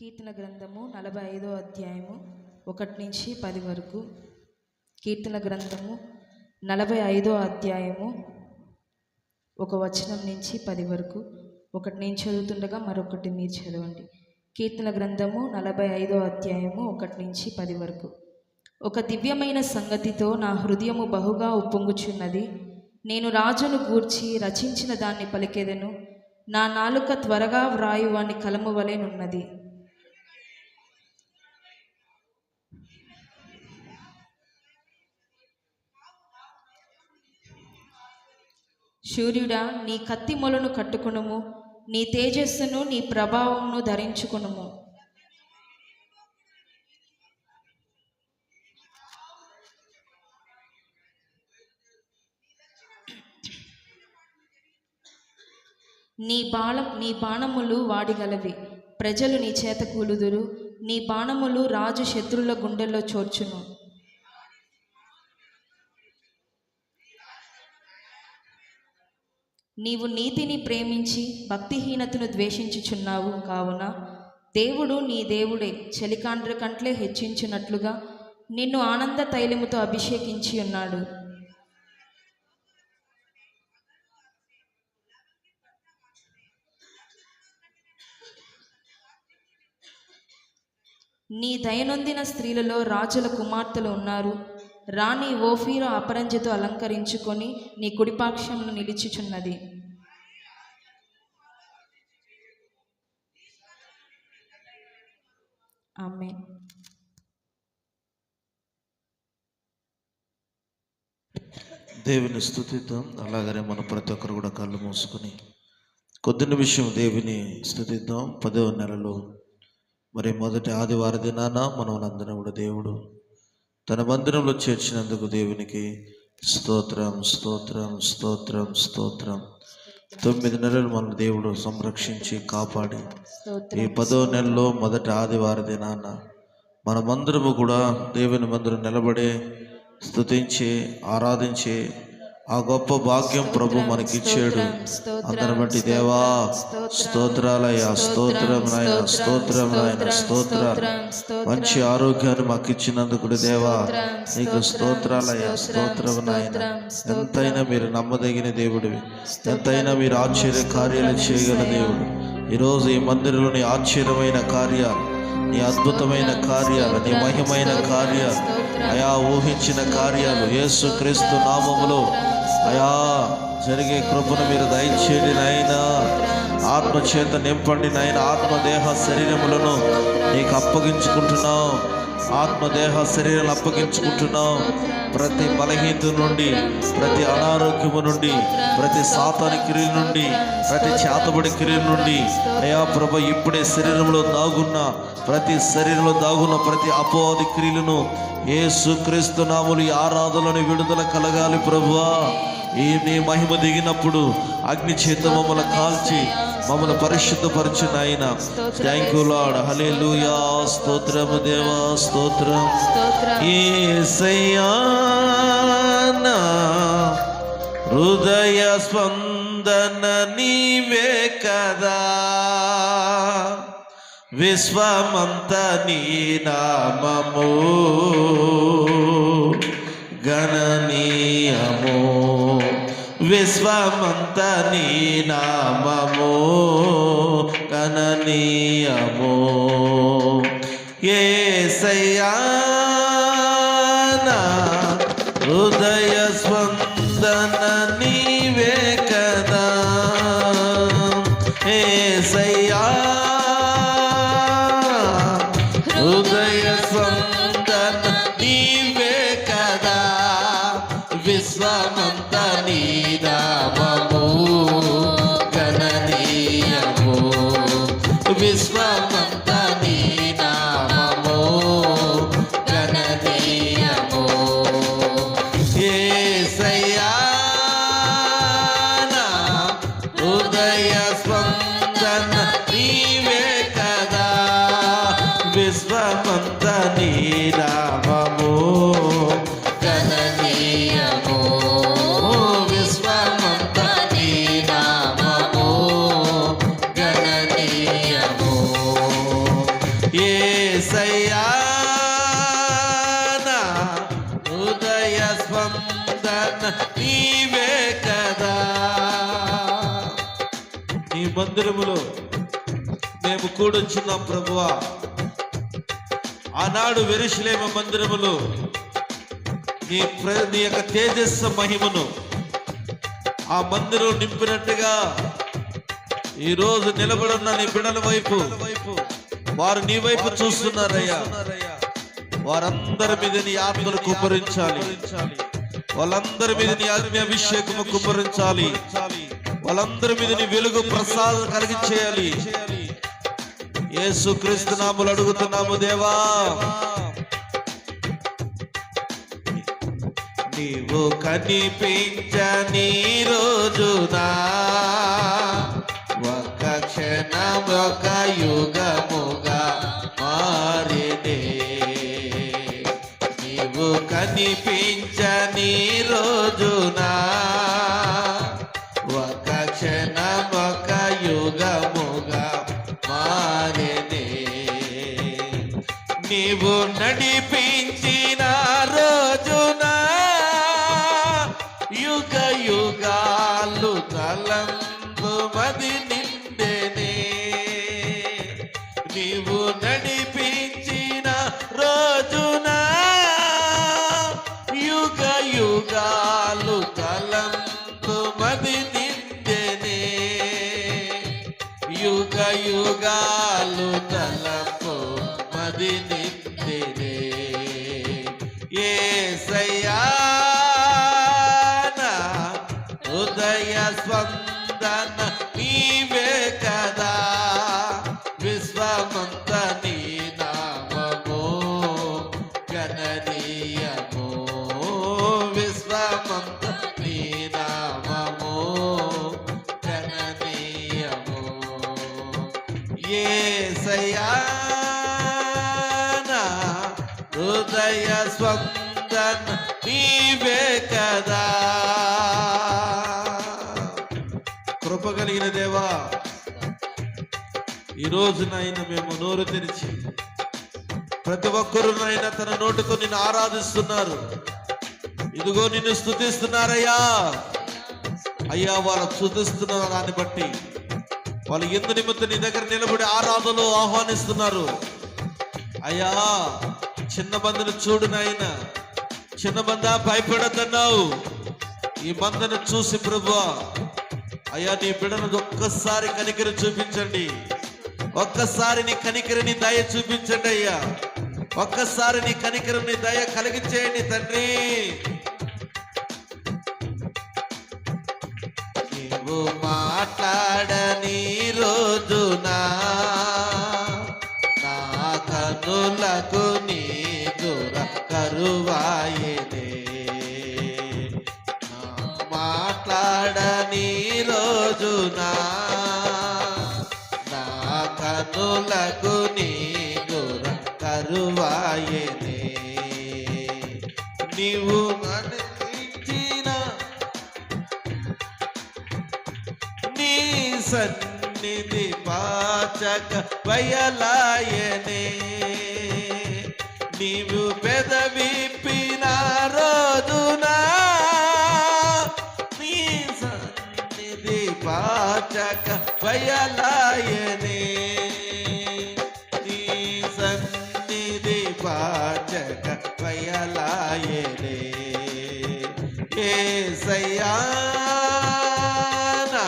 కీర్తన గ్రంథము నలభై ఐదో అధ్యాయము ఒకటి నుంచి పది వరకు. కీర్తన గ్రంథము నలభై ఐదో అధ్యాయము ఒక వచనం నుంచి పది వరకు. ఒకటి నేను చదువుతుండగా మరొకటి మీరు చదవండి. కీర్తన గ్రంథము నలభై ఐదో అధ్యాయము ఒకటి నుంచి పది వరకు. ఒక దివ్యమైన సంగతితో నా హృదయము బహుగా ఉప్పొంగుచున్నది. నేను రాజును గూర్చి రచించిన దాన్ని పలికెదను. నా నాలుక త్వరగా వ్రాయువాని కలము వలెనున్నది సూర్యుడా నీ కత్తి మొలను కట్టుకునుము నీ తేజస్సును నీ ప్రభావమును ధరించుకునుము. నీ బాణం నీ బాణములు వాడిగలవి. ప్రజలు నీ చేత కూలుదురు. నీ బాణములు రాజు శత్రుల గుండెల్లో చోర్చును. నీవు నీతిని ప్రేమించి భక్తిహీనతను ద్వేషించుచున్నావు కావున దేవుడు నీ దేవుడే చలికాండ్ర కంట్లే హెచ్చించినట్లుగా నిన్ను ఆనంద తైలముతో అభిషేకించి ఉన్నాడు. నీ దయనొందిన స్త్రీలలో రాజుల కుమార్తెలు ఉన్నారు. రాణి ఓఫీరు అపరంజితో అలంకరించుకొని నీ కుడిపాక్షంను నిలిచిచున్నది. ఆమె దేవుని స్థుతిద్దాం. అలాగనే మనం ప్రతి ఒక్కరు కూడా కళ్ళు మూసుకొని కొద్ది నిమిషం దేవుని స్థుతిద్దాం. పదవ నెలలో మరి మొదటి ఆదివార దినాన మనం అందరం కూడా దేవుడు తన మందిరంలో చేర్చినందుకు దేవునికి స్తోత్రం స్తోత్రం స్తోత్రం స్తోత్రం. తొమ్మిది నెలలు మన దేవుడు సంరక్షించి కాపాడి. ఈ పదో నెలలో మొదటి ఆదివార దినాన మనమందరము కూడా దేవుని మందిరం నిలబడే స్తుతించి ఆరాధించి ఆ గొప్ప భాగ్యం ప్రభు మనకిచ్చాడు. అందరి బట్టి దేవా స్తోత్రాలయ్యా స్తోత్రం నాయన స్తోత్రం నాయన స్తోత్రాలు. మంచి ఆరోగ్యాన్ని మాకు ఇచ్చినందుకు దేవా నీకు స్తోత్రాలయ్యా స్తోత్రం నాయన. ఎంతైనా మీరు నమ్మదగిన దేవుడివి. ఎంతైనా మీరు ఆశ్చర్య కార్యాలు చేయగల దేవుడు. ఈరోజు ఈ మందిరంలోని ఆశ్చర్యమైన కార్యాలు నీ అద్భుతమైన కార్యాలు నీ మహిమైన కార్యాలు అయా ఊహించిన కార్యాలు యేసు క్రీస్తు నామములో అయా జరిగే కృపను మీరు దయచేయండి నాయన. ఆత్మ చేత నింపండి నాయన. ఆత్మ దేహ శరీరములను నీకు అప్పగించుకుంటున్నాం. ఆత్మదేహ శరీరాలు అప్పగించుకుంటున్నాం. ప్రతి బలహీనత నుండి ప్రతి అనారోగ్యము నుండి ప్రతి సాతాని క్రియల నుండి ప్రతి చేతబడి క్రియల నుండి అయా ప్రభ ఇప్పుడే శరీరంలో దాగున్న ప్రతి శరీరంలో దాగున్న ప్రతి అపవాది క్రియలను ఏ నాములు ఈ విడుదల కలగాలి ప్రభువా ఈ నీ మహిమ దిగినప్పుడు అగ్ని చేత మమ్మల్ని కాల్చి మమ్మల్ని పరిశుద్ధపరచు నాయన. థ్యాంక్ యూ లాడ్ హలే లూయా స్తోత్రము దేవా స్తోత్రం. ఏసయ్యా నా హృదయ స్పందన నీవే కదా. విశ్వమంత నీ నామము. గణనీయము. విశ్వమంత నీ నామము గణనీయము నీవే కదా. నీ మందిరములో మేము కూడొచ్చున్నాం ప్రభువా. ఆనాడు వెరుషులేమ మందిరములో నీ ప్ర నీ యొక్క తేజస్సు మహిమను ఆ మందిరం నింపినట్టుగా ఈ రోజు నిలబడున్న నీ బిడల వైపు వారు నీ వైపు చూస్తున్నారయ్యా. వారందరి మీద నీ ఆత్మను కుమరించాలి వాళ్ళందరి మీద నీ అగ్ని అభిషేకము కుమ్మరించాలి. వాళ్ళందరి మీద నీ వెలుగు ప్రసాదం కలిగించేయాలి. యేసు క్రీస్తు నాములు అడుగుతున్నాము దేవా. నీవు కనిపించని రోజునా. ఒక క్షణం ఒక యుగముగా. కనిపించని రోజునా యుగాలు తలంపు మది నిండెనే యుగ ఏసయ్యా నా హృదయ స్పందన నీవే కదా. కృప కలిగిన దేవా ఈ మేము నోరు తెరిచి ప్రతి ఒక్కరునైనా తన నోటితో నిన్ను ఆరాధిస్తున్నారు. ఇదిగో నిన్ను స్తుతిస్తున్నారయ్యా. అయ్యా వాళ్ళు స్థుతిస్తున్నారు దాన్ని బట్టి వాళ్ళు ఎందు నిమిత్తం నీ దగ్గర నిలబడి ఆరాధనలు ఆహ్వానిస్తున్నారు. అయ్యా చిన్న బంధను చూడు నాయన. చిన్న బంద భయపడద్దన్నావు ఈ బంధను చూసి ప్రభు అయ్యా నీ బిడను ఒక్కసారి కనికరి చూపించండి. ఒక్కసారి నీ కనికరిని దయ చూపించండి అయ్యా. ఒక్కసారి నీ కనికరిని దయ కలిగించేయండి తండ్రి. కనులకు నీ దూర కరువాయనే. మాట్లాడని రోజునా? నా కనులకు నీ దూర కరువాయనే. నీవు నడిచిన నీ సన్నిధి పాచక వయలాయనే. నీవు పెదవిప్పిన రోజున నీ సన్నిధి పాచక బయలాయనే నీ సన్నిధి పాచక బయలాయనే ఏ నా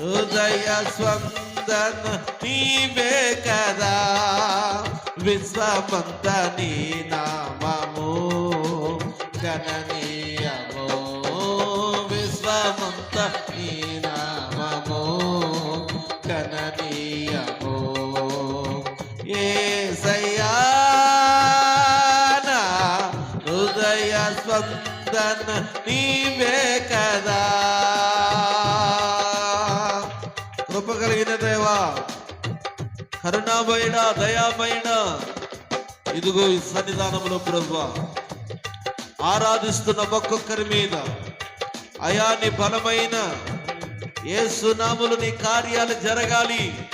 హృదయ స్వందన నీవే విశ్వమంత నీ నామము గణనీయము. విశ్వమంత నీ నామము గణనీయము. ఏ సయ్యాన హృదయ స్పందన నీ కరుణామైన దయామైన ఇదిగో ఈ సన్నిధానంలో ప్రభు ఆరాధిస్తున్న ఒక్కొక్కరి మీద అయా నీ బలమైన ఏ సునాములు నీ కార్యాలు జరగాలి.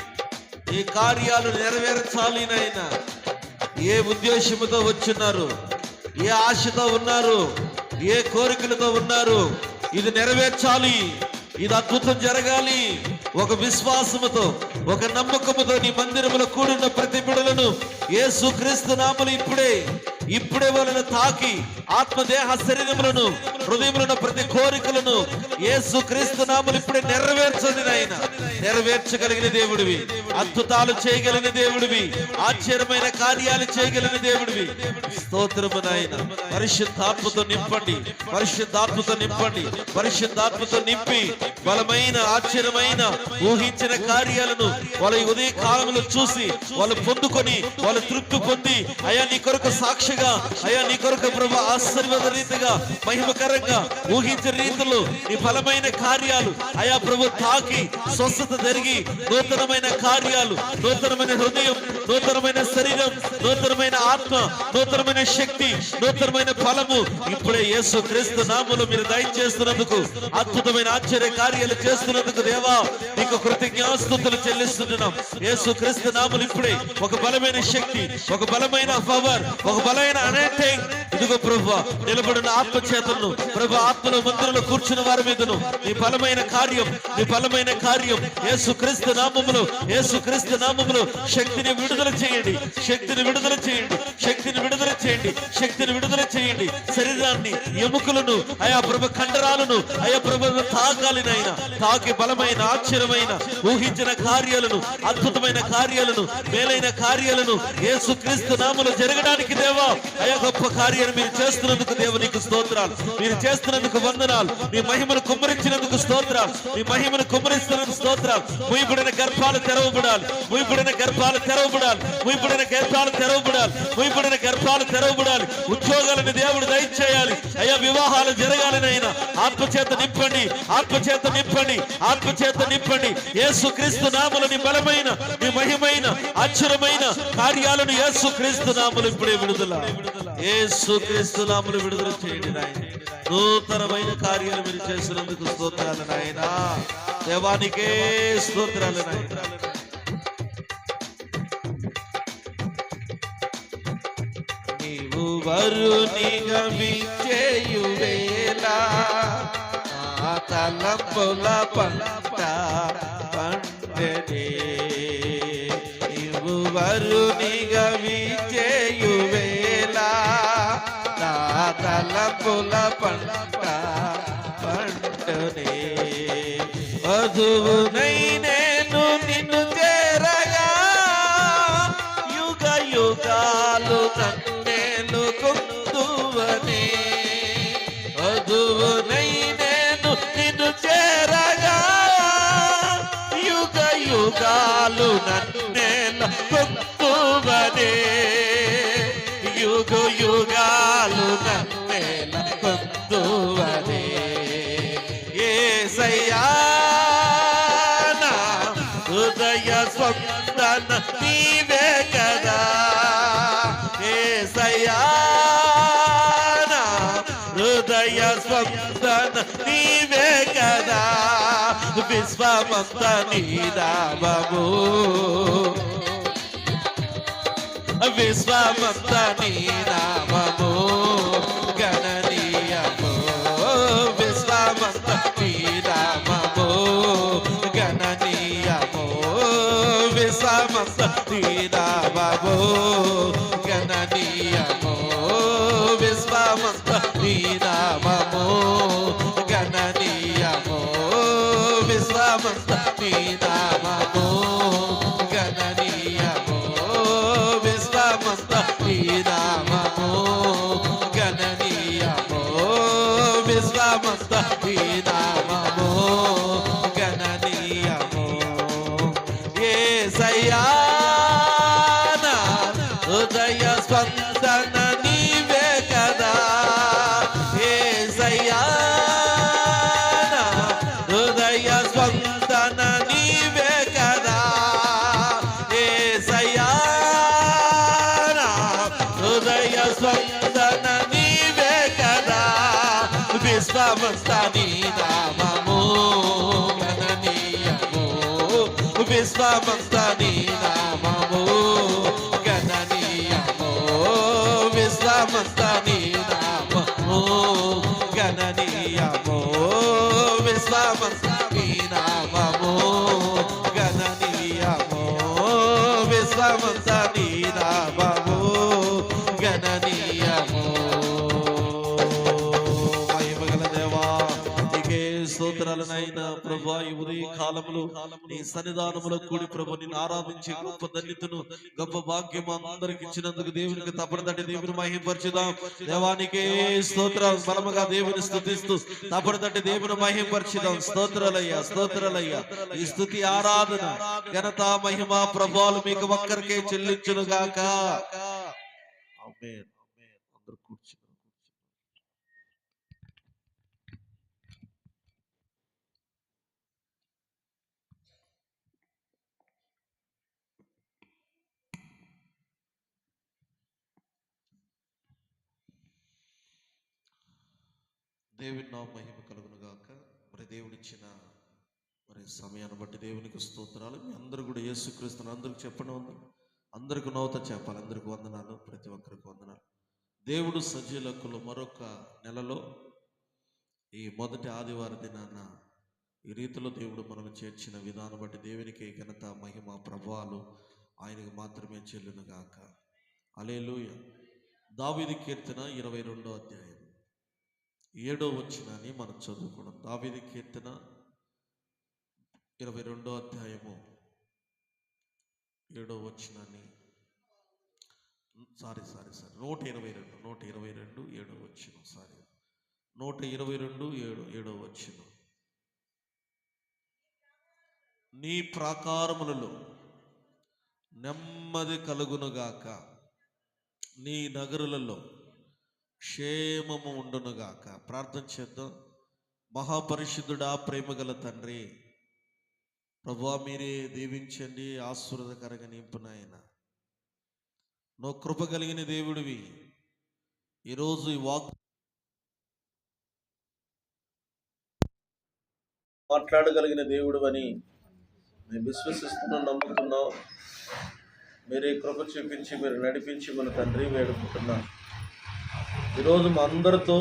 ఈ కార్యాలు నెరవేర్చాలి నాయన. ఏ ఉద్దేశముతో వచ్చున్నారు ఏ ఆశతో ఉన్నారు? ఏ కోరికలతో ఉన్నారు? ఇది నెరవేర్చాలి. ఇది అద్భుతం జరగాలి. ఒక విశ్వాసముతో ఒక నమ్మకముతో నీ మందిరములో కూడిన ప్రతి బిడలను యేసు నామలు ఇప్పుడే ఇప్పుడే వాళ్ళను తాకి ఆత్మదేహ శరీరములను హృదయములను ప్రతి కోరికలను ఏసు క్రీస్తు నామలు ఇప్పుడే నెరవేర్చండి నాయన. నెరవేర్చగలిగిన దేవుడివి. అద్భుతాలు చేయగలిగిన దేవుడివి. ఆశ్చర్యమైన కార్యాలు చేయగలిగిన దేవుడివి. స్తోత్రము నాయన. పరిశుద్ధాత్మతో నింపండి. పరిశుద్ధాత్మతో నింపండి. పరిశుద్ధాత్మతో నింపి బలమైన ఆశ్చర్యమైన ఊహించిన కార్యాలను వాళ్ళ ఉదయ కాలంలో చూసి వాళ్ళు పొందుకొని వాళ్ళు తృప్తి పొంది అయా నీ కొరకు సాక్షిగా అయా నీ కొరకు ప్రభు ఆశీర్వాద రీతిగా మహిమకరంగా ఊహించిన రీతిలో నీ బలమైన కార్యాలు అయా ప్రభు తాకి స్వస్థత జరిగి నూతనమైన కార్యాలు నూతనమైన హృదయం నూతనమైన శరీరం నూతనమైన ఆత్మ నూతనమైన శక్తి నూతనమైన ఫలము ఇప్పుడే యేసు క్రీస్తు నామలు మీరు దయచేస్తున్నందుకు అద్భుతమైన ఆశ్చర్య కార్యాలు చేస్తున్నందుకు దేవా నీకు కృతజ్ఞాస్తుతులు చెల్లిస్తున్నాం. యేసు క్రీస్తు నామలు ఇప్పుడే ఒక బలమైన శక్తి ఒక బలమైన పవర్ ఒక బలమైన అనేటింగ్ ఇదిగో ప్రభు నిలబడిన ఆత్మ చేతులను ప్రభు ఆత్మలో మందిరంలో కూర్చున్న వారి మీదను. నీ బలమైన కార్యం నీ బలమైన కార్యం. యేసు క్రీస్తు నామములో యేసు క్రీస్తు నామములో శక్తిని విడుదల చేయండి. శక్తిని విడుదల చేయండి. శక్తిని విడుదల చేయండి శక్తిని విడుదల చేయండి. శరీరాన్ని ఎముకలను అయా ప్రభు కండరాలను అయా ప్రభు తాకాలినైన తాకి బలమైన ఆశ్చర్యమైన ఊహించిన కార్యాలను అద్భుతమైన కార్యాలను మేలైన కార్యాలను యేసు క్రీస్తు జరగడానికి దేవా అయా గొప్ప కార్యాలు మీరు చేస్తున్నందుకు దేవు నీకు స్తోత్రాలు. మీరు చేస్తున్నందుకు వందనాలు. మీ మహిమను కుమ్మరించినందుకు స్తోత్రాలు. మీ మహిమను కుమ్మరిస్తున్నందుకు స్తోత్రాలు. ముయిపడిన గర్భాలు తెరవబడాలి. ముయిపడిన గర్భాలు తెరవబడాలి. ముయిపడిన గర్భాలు తెరవబడాలి. ముయిపడిన గర్భాలు తెరవబడాలి ఉద్యోగాలను దేవుడు దయచేయాలి. అయ్యా వివాహాలు జరగాలని అయినా ఆత్మచేత నింపండి. ఆత్మచేత నింపండి. ఆత్మచేత నింపండి. యేసు క్రీస్తు నామలని బలమైన నీ మహిమైన అక్షరమైన కార్యాలను యేసు క్రీస్తు నామలు ఇప్పుడే విడుదల. యేసు క్రీస్తు నామలు విడుదల చేయండి నాయన. నూతనమైన కార్యాలు మీరు చేసినందుకు స్తోత్రాలు నాయన. దేవానికే స్తోత్రాలు నాయన. నీవు వరునిగా విచ్చేయువేళ ఆ తలంపుల పంట పండనే. ఇవు వరునిగా విచ్చేయువేళ నా తలంపుల పంట పండనే. వధువునై నేను నిన్ను చేరగా యుగ యుగాలు నన్నేలు యుగాలు నన్నేలు కుందువని యుగ యుగాలు నన్నేల కుందువని ఏసయ్యా నా హృదయ స్పందన నీవే విశ్వమంత నీదాబు విశ్వమంత నీనామము గణనీయము come. విశ్వమంత నీ నామము గణనీయము. విశ్వమంత నీ స్తోత్రాలు నాయన ప్రభా ఈ ఉదయ కాలంలో నీ సన్నిధానములో కూడి ప్రభు నిన్ను ఆరాధించే గొప్ప దళితును గొప్ప భాగ్యం అందరికి ఇచ్చినందుకు దేవునికి తప్పనిదండి దేవుని మహింపరచుదాం. దేవానికే స్తోత్రాలు బలముగా దేవుని స్థుతిస్తూ తప్పనిదండి దేవుని మహింపరచుదాం. స్తోత్రాలయ్యా స్తోత్రాలయ్యా. ఈ స్థుతి ఆరాధన ఘనత మహిమ ప్రభావాలు మీకు ఒక్కరికే చెల్లించును గాక ఆమేన్ ఆమేన్ అందరూ కూర్చున్నారు దేవుని నా మహిమ కలుగును గాక. మరి దేవుడిచ్చిన మరి సమయాన్ని బట్టి దేవునికి స్తోత్రాలు. మీ అందరూ కూడా యేసుక్రీస్తుని అందరికి చెప్పడం ఉంది అందరికి నవ్వుతా చెప్పాలి అందరికి వందనాలు. ప్రతి ఒక్కరికి వందనాలు. దేవుడు సజీలకులు మరొక నెలలో ఈ మొదటి ఆదివారం దినాన ఈ రీతిలో దేవుడు మనల్ని చేర్చిన విధానం బట్టి దేవునికి ఘనత మహిమ ప్రభావాలు ఆయనకు మాత్రమే చెల్లును గాక. అలేలుయ దావిది కీర్తన ఇరవై రెండో అధ్యాయం. ఏడో వచ్చినని మనం చదువుకోవడం దావిది కీర్తన ఇరవై రెండో అధ్యాయము ఏడో వచ్చినని సారీ సారీ సారీ. నూట ఇరవై రెండు నూట ఇరవై రెండు ఏడో వచ్చిన సారీ. నూట ఇరవై రెండు ఏడు ఏడో వచ్చిన నీ ప్రాకారములలో నెమ్మది కలుగునుగాక నీ నగరులలో క్షేమము ఉండునుగాక. ప్రార్థన చేద్దాం. మహాపరిశుద్ధుడా ప్రేమగల తండ్రి ప్రభా మీరే దీవించండి ఆశీర్వదకరంగా నింపునాయన నువ్వు కృప కలిగిన దేవుడివి. ఈరోజు ఈ వాక్ మాట్లాడగలిగిన దేవుడు అని మేము విశ్వసిస్తున్నాం నమ్ముతున్నాం. మీరే కృప చూపించి మీరు నడిపించి మన తండ్రి వేడుకుంటున్నాం. ఈరోజు మా అందరితో